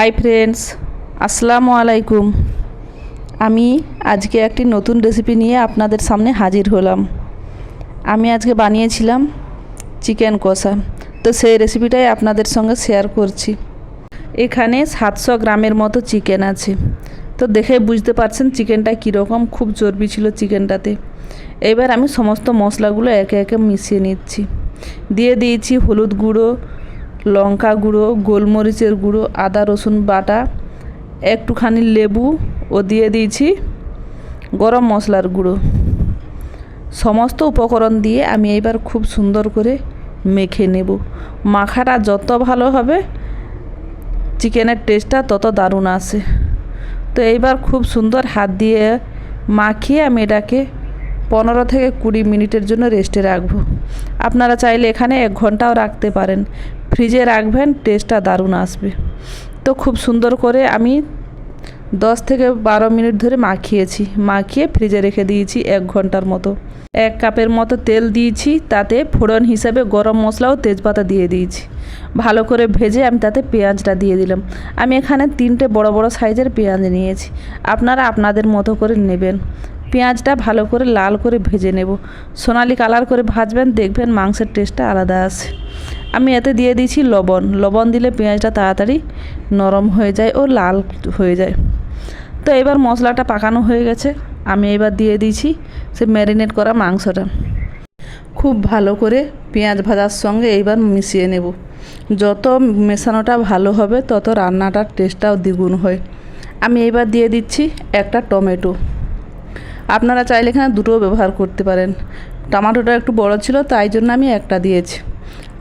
Hi friends আসসালামু আলাইকুম। আমি আজকে একটি নতুন রেসিপি নিয়ে আপনাদের সামনে হাজির হলাম। আমি আজকে বানিয়েছিলাম চিকেন কষা। তো সেই রেসিপিটাই আপনাদের সঙ্গে শেয়ার করছি। এখানে সাতশো গ্রামের মতো চিকেন আছে। তো দেখে বুঝতে পারছেন চিকেনটা কীরকম, খুব চর্বি ছিল চিকেনটাতে এবার আমি সমস্ত মশলাগুলো একে একে মিশিয়ে নিচ্ছি। দিয়ে দিয়েছি হলুদ গুঁড়ো লঙ্কা গুঁড়ো, গোলমরিচের গুঁড়ো, আদা, রসুন বাটা, একটুখানি লেবু ও দিয়ে দিয়েছি গরম মশলার গুঁড়ো। সমস্ত উপকরণ দিয়ে আমি এবার খুব সুন্দর করে মেখে নেব। মাখাটা যত ভালো হবে, চিকেনের টেস্টটা তত দারুণ আসে। তো এইবার খুব সুন্দর হাত দিয়ে মাখিয়ে আমি এটাকে পনেরো থেকে কুড়ি মিনিটের জন্য রেস্টে রাখব। আপনারা চাইলে এখানে এক ঘন্টাও রাখতে পারেন। ফ্রিজে রাখবেন টেস্টটা দারুণ আসবে। তো খুব সুন্দর করে আমি দশ থেকে বারো মিনিট ধরে মাখিয়েছি। মাখিয়ে ফ্রিজে রেখে দিয়েছি এক ঘণ্টার মতো। এক কাপের মতো তেল দিয়েছি, তাতে ফোড়ন হিসাবে গরম মশলা ও তেজপাতা দিয়ে দিয়েছি। ভালো করে ভেজে আমি তাতে পেঁয়াজটা দিয়ে দিলাম। আমি এখানে তিনটে বড় বড় সাইজের পেঁয়াজ নিয়েছি। আপনারা আপনাদের মতো করে নেবেন। পেঁয়াজটা ভালো করে লাল করে ভেজে নেব। সোনালি কালার করে ভাজবেন, দেখবেন মাংসের টেস্টটা আলাদা আসে আমি এতে দিয়ে দিয়েছি লবণ। লবণ দিলে পেঁয়াজটা তাড়াতাড়ি নরম হয়ে যায় ও লাল হয়ে যায়। তো এবার মশলাটা পাকানো হয়ে গেছে। আমি এবার দিয়ে দিয়েছি সে ম্যারিনেট করা মাংসটা। খুব ভালো করে পেঁয়াজ ভাজার সঙ্গে এইবার মিশিয়ে নেব। যত মেশানোটা ভালো হবে, তত রান্নাটার টেস্টটাও দ্বিগুণ হয়। আমি এবার দিয়ে দিচ্ছি একটা টমেটো। আপনারা চাইলে এখানে দুটোও ব্যবহার করতে পারেন। টমেটোটা একটু বড় ছিল, তাই জন্য আমি একটা দিয়েছি।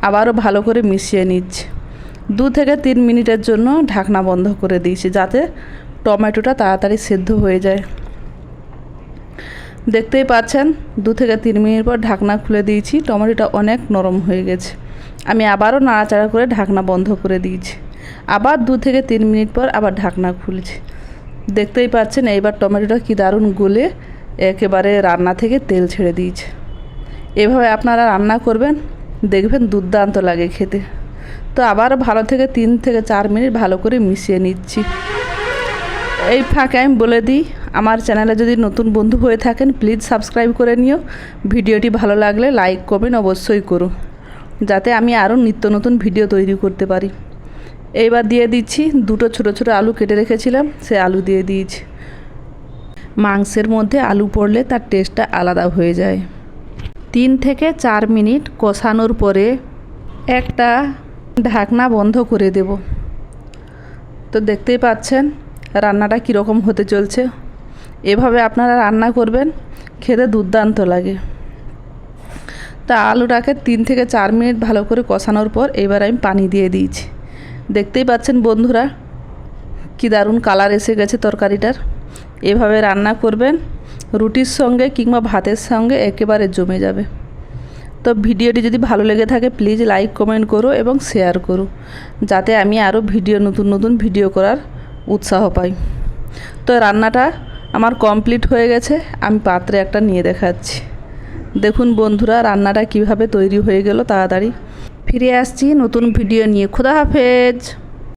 আবারও ভালো করে মিশিয়ে নিচ্ছি। দু থেকে তিন মিনিটের জন্য ঢাকনা বন্ধ করে দিয়েছি যাতে টমেটোটা তাড়াতাড়ি সেদ্ধ হয়ে যায়। দেখতেই পাচ্ছেন, দু থেকে তিন মিনিট পর ঢাকনা খুলে দিয়েছি, টমেটোটা অনেক নরম হয়ে গেছে। আমি আবারও নাড়াচাড়া করে ঢাকনা বন্ধ করে দিয়েছি। আবার দু থেকে তিন মিনিট পর আবার ঢাকনা খুলছি। দেখতেই পাচ্ছেন, এইবার টমেটোটা কী দারুণ গলে একেবারে রান্না থেকে তেল ছেড়ে দিয়েছে। এভাবে আপনারা রান্না করবেন দেখবেন দুর্দান্ত লাগে খেতে। তো আবার ভালো থেকে তিন থেকে চার মিনিট ভালো করে মিশিয়ে নিচ্ছি। এই ফাঁকে আমি বলে দিই, আমার চ্যানেলে যদি নতুন বন্ধু হয়ে থাকেন, প্লিজ সাবস্ক্রাইব করে নিও। ভিডিওটি ভালো লাগলে লাইক, কমেন্ট অবশ্যই করো, যাতে আমি আরও নিত্য নতুন ভিডিও তৈরি করতে পারি। এইবার দিয়ে দিচ্ছি দুটো ছোটো ছোটো আলু কেটে রেখেছিলাম, সে আলু দিয়ে দিয়েছি। মাংসের মধ্যে আলু পড়লে তার টেস্টটা আলাদা হয়ে যায়। তিন থেকে চার মিনিট কষানোর পরে একটা ঢাকনা বন্ধ করে দেব। তো দেখতেই পাচ্ছেন রান্নাটা কীরকম হতে চলছে। এভাবে আপনারা রান্না করবেন, খেতে দুর্দান্ত লাগে। তা আলুটাকে তিন থেকে চার মিনিট ভালো করে কষানোর পর এবার আমি পানি দিয়ে দিয়েছি। দেখতেই পাচ্ছেন বন্ধুরা, কী দারুণ কালার এসে গেছে তরকারিটার। এভাবে রান্না করবেন রুটির সঙ্গে কিংবা ভাতের সঙ্গে একেবারে জমে যাবে। তো ভিডিওটি যদি ভালো লেগে থাকে প্লিজ লাইক কমেন্ট করো এবং শেয়ার করো, যাতে আমি আরও ভিডিও, নতুন নতুন ভিডিও করার উৎসাহ পাই। তো রান্নাটা আমার কমপ্লিট হয়ে গেছে, আমি পাত্রে একটা নিয়ে দেখাচ্ছি। দেখুন বন্ধুরা, রান্নাটা কীভাবে তৈরি হয়ে গেল তাড়াতাড়ি। ফিরে আসছি নতুন ভিডিও নিয়ে। খোদা হাফেজ!